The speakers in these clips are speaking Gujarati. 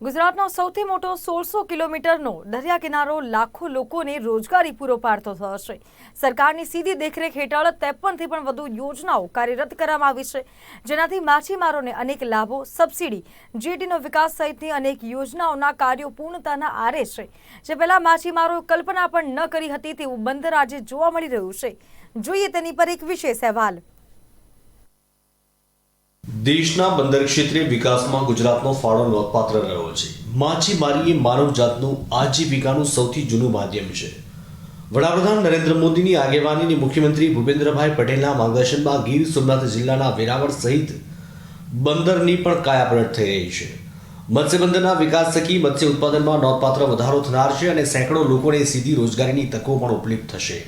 ગુજરાતનો સૌથી મોટો સોળસો કિલોમીટરનો દરિયા કિનારો લાખો લોકોને રોજગારી પૂરો પાડતો છે સરકારની સીધી દેખરેખ હેઠળ ત્રેપનથી પણ વધુ યોજનાઓ કાર્યરત કરવામાં આવી છે. જેનાથી માછીમારોને અનેક લાભો, સબસિડી જીટીનો વિકાસ સહિતની અનેક યોજનાઓના કાર્યો પૂર્ણતાના આરે છે. જે પહેલાં માછીમારો કલ્પના પણ ન કરી હતી તેવું બંદર આજે જોવા મળી રહ્યું છે. જોઈએ તેની પર એક વિશેષ અહેવાલ. દેશના બંદર ક્ષેત્રે વિકાસમાં ગુજરાતનો ફાળો નોંધપાત્ર રહ્યો છે. માછીમારી એ માનવજાતનું આજીવિકાનું સૌથી જૂનું માધ્યમ છે. વડાપ્રધાન નરેન્દ્ર મોદીની આગેવાનીની મુખ્યમંત્રી ભૂપેન્દ્રભાઈ પટેલના માર્ગદર્શનમાં ગીર સોમનાથ જિલ્લાના વેરાવળ સહિત બંદરની પણ કાયાપલટ થઈ રહી છે. મત્સ્યબંદરના વિકાસ થકી મત્સ્ય ઉત્પાદનમાં નોંધપાત્ર વધારો થનાર છે અને સેંકડો લોકોને સીધી રોજગારીની તકો પણ ઉપલબ્ધ થશે.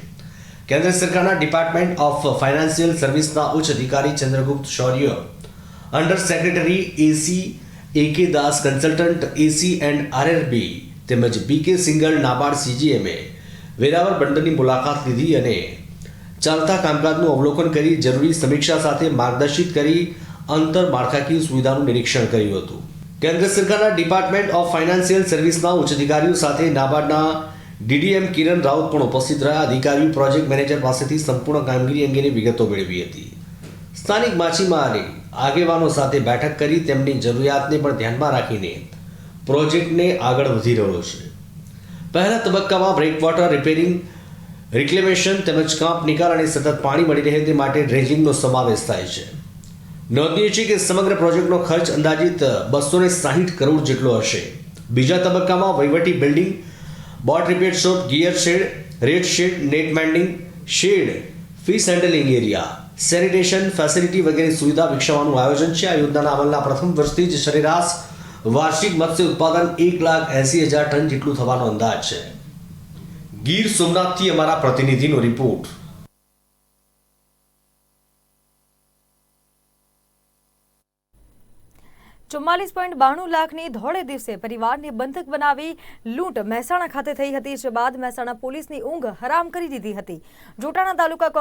કેન્દ્ર સરકારના ડિપાર્ટમેન્ટ ઓફ ફાઇનાન્શિયલ સર્વિસના ઉચ્ચ અધિકારી Chandragupt Shaurya under secretary AC A K Das consultant AC and RRB તેમજ બી કે સિંગલ નાબાર્ડ સીજીએમએ વેરાવળ બંદરની મુલાકાત લીધી અને ચાલતા કામકાજનું અવલોકન કરી જરૂરી સમીક્ષા સાથે માર્ગદર્શિત કરી અંતર માળખાકીય સુવિધાનું નિરીક્ષણ કર્યું હતું. કેન્દ્ર સરકારના ડિપાર્ટમેન્ટ ઓફ ફાઇનાન્શિયલ સર્વિસના ઉચ્ચ અધિકારીઓ સાથે નાબાર્ડના ડીડીએમ કિરણ રાઉત પણ ઉપસ્થિત રહ્યા. અધિકારીઓ, પ્રોજેક્ટ મેનેજર પાસેથી સંપૂર્ણ કામગીરી અંગેની વિગતો મેળવી હતી. સ્થાનિક માછીમારે આગેવાનો સાથે બેઠક કરી તેમની જરૂરિયાતને પણ ધ્યાનમાં રાખીને પ્રોજેક્ટને આગળ વધી રહ્યો છે. પહેલા તબક્કામાં બ્રેક વોટર રિપેરિંગ, રિક્લેમેશન તેમજ કાંપ નિકાલ અને સતત પાણી મળી રહે તે માટે ડ્રેજિંગનો સમાવેશ થાય છે. નોંધનીય છે કે સમગ્ર પ્રોજેક્ટનો ખર્ચ અંદાજિત બસો ને સાહીઠ કરોડ જેટલો હશે. બીજા તબક્કામાં વહીવટી building, boat repair shop, gear shed, red shed, net mending, shed, fish handling area sanitation facility વગેરે સુવિધા વિકસાવવાનું આયોજન છે. આ યોજનાના અમલના પ્રથમ વર્ષથી જ સરેરાશ વાર્ષિક મત્સ્ય ઉત્પાદન એક લાખ એસી હજાર ટન જેટલું થવાનો અંદાજ છે. ગીર સોમનાથથી અમારા પ્રતિનિધિનો રિપોર્ટ. ચુમ્માલીસ પોઈન્ટ બાણું લાખની ધોળે દિવસે પરિવારને બંધક બનાવી લૂંટ મહેસાણા ખાતે થઈ હતી. જે બાદ મહેસાણા પોલીસની ઊંઘ હરામ કરી દીધી હતી. જોટાણા તાલુકા